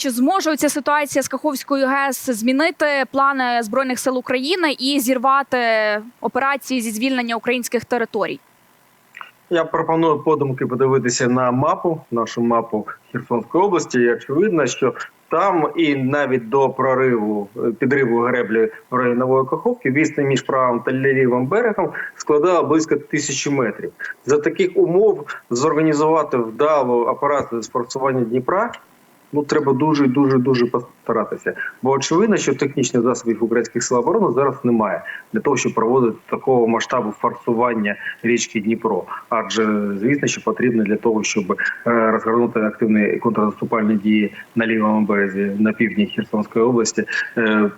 Чи зможе ця ситуація з Каховською ГЕС змінити плани збройних сил України і зірвати операції зі звільнення українських територій? Я пропоную подумки подивитися на мапу, нашу мапу Херсонської області. І очевидно, що там і навіть до прориву підриву греблі Нової Каховки відстань між правим та лівим берегом складала близько тисячі метрів. За таких умов зорганізувати вдалу операцію з Дніпра. Ну, треба дуже дуже дуже постаратися. Бо очевидно, що технічних засобів українських сил оборони зараз немає для того, щоб проводити такого масштабу форсування річки Дніпро. Адже звісно, що потрібно для того, щоб е, розгорнути активні контрнаступальні дії на лівому березі на півдні Херсонської області. е,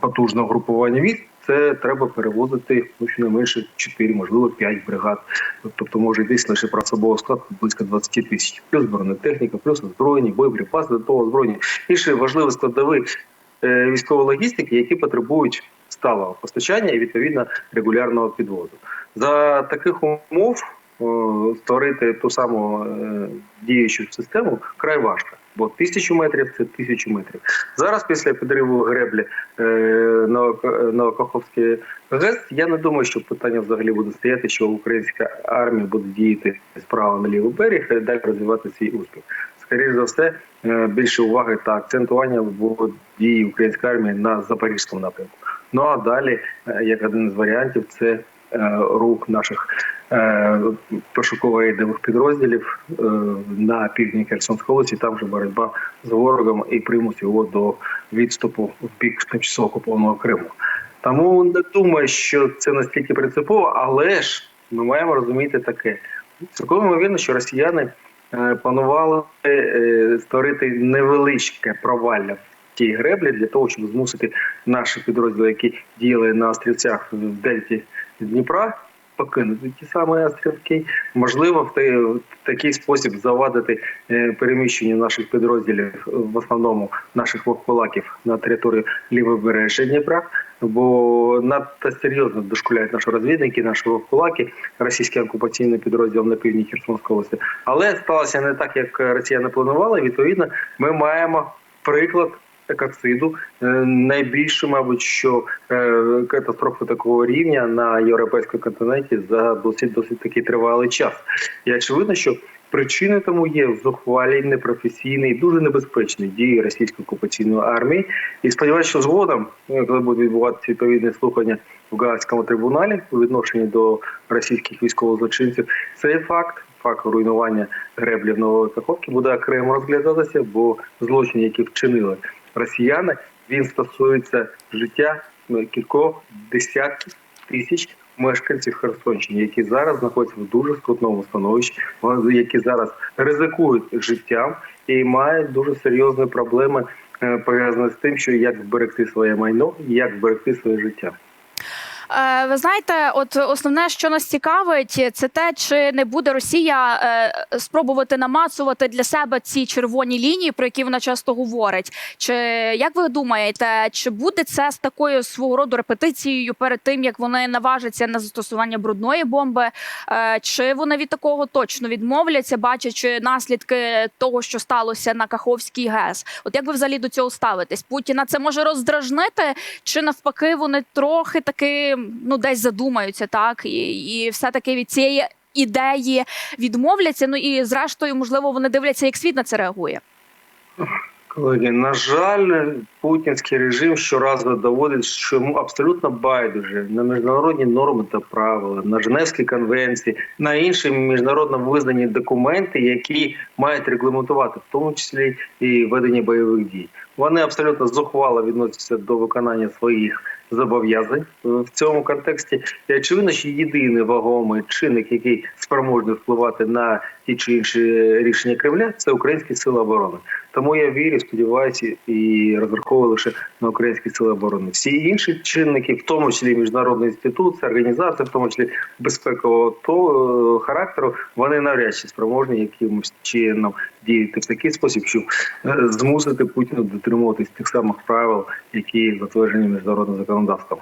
Потужного групування військ. Це треба перевозити ну, щонайменше 4, можливо 5 бригад. Тобто може йдись лише про особовий склад близько 20 тисяч. Плюс бронетехніка, плюс озброєні, боєприпаси до того озброєння. Інші важливі складові е, військової логістики, які потребують сталого постачання і відповідно регулярного підвозу. За таких умов створити ту саму е, діючу систему край важко. Бо тисячу метрів це тисячу метрів. Зараз після підриву греблі е, Новока- Новокаховської ГЕС, я не думаю, що питання взагалі буде стояти, що українська армія буде діяти справа на лівий берег і далі розвивати свій успіх. Скоріше за все, е, більше уваги та акцентування буде дії української армії на запорізькому напрямку. Ну а далі, е, як один з варіантів, це е, рух наших е, пошуково-рейдових підрозділів е, на півдні Херсонської області. Там вже боротьба з ворогом і примус його до відступу в бік тимчасово окупованого Криму. Тому не думаю, що це настільки принципово, але ж ми маємо розуміти таке. Цілком ймовірно, що росіяни е, планували е, створити невеличке провалля в тій греблі для того, щоб змусити наші підрозділи, які діяли на острівцях в дельті Дніпра, покинути ті самі острівки. Можливо, в те- такий спосіб завадити е, переміщенню наших підрозділів, в основному наших вовкулаків на територію лівобережжя Дніпра. Бо надто серйозно дошкуляють наші розвідники, наші вовкулаки, російський окупаційний підрозділ на півдні Херсонської області. Але сталося не так, як росіяни планували. Відповідно, ми маємо приклад екоциду. Е, Найбільше, мабуть, що е, катастрофи такого рівня на європейському континенті за досить досить такий тривалий час. І очевидно, що причини тому є в зухвалій, непрофесійній, дуже небезпечній дії російської окупаційної армії. І сподіваюся, що згодом, е, коли будуть відбуватися відповідні слухання в Гаазькому трибуналі у відношенні до російських військових злочинців, цей факт. Факт руйнування греблів нової Каховки буде окремо розглядатися, бо злочин, які вчинили росіяни, він стосується життя ну, кількох десятків тисяч мешканців Херсонщини, які зараз знаходяться в дуже скрутному становищі, які зараз ризикують життям і мають дуже серйозні проблеми е, пов'язані з тим, що як зберегти своє майно, як зберегти своє життя. Е, Ви знаєте, от основне, що нас цікавить, це те, чи не буде Росія е, спробувати намацувати для себе ці червоні лінії, про які вона часто говорить. Чи як ви думаєте, чи буде це з такою свого роду репетицією перед тим, як вони наважаться на застосування брудної бомби? Е, Чи вони від такого точно відмовляться, бачачи наслідки того, що сталося на Каховській ГЕС? От як ви взагалі до цього ставитесь? Путіна це може роздражнити, чи навпаки вони трохи таки ну десь задумаються, так і, і все таки від цієї ідеї відмовляться. Ну і зрештою, можливо, вони дивляться, як світ на це реагує. Колеги, на жаль, путінський режим щоразу доводить, що йому абсолютно байдуже на міжнародні норми та правила, на Женевські конвенції, на інші міжнародно визнані документи, які мають регламентувати, в тому числі і ведення бойових дій. Вони абсолютно зухвало відносяться до виконання своїх зобов'язань в цьому контексті. І очевидно, що єдиний вагомий чинник, який спроможний впливати на ті чи інші рішення Кремля, це українські сили оборони. Тому я вірю, сподіваюся і розраховую лише на українські сили оборони. Всі інші чинники, в тому числі міжнародні інституції, організації, в тому числі безпекового то, е, характеру, вони навряд чи спроможні якимось чином діяти в такий спосіб, щоб е, змусити Путіна дотримуватись тих самих правил, які затверджені міжнародним законодавством.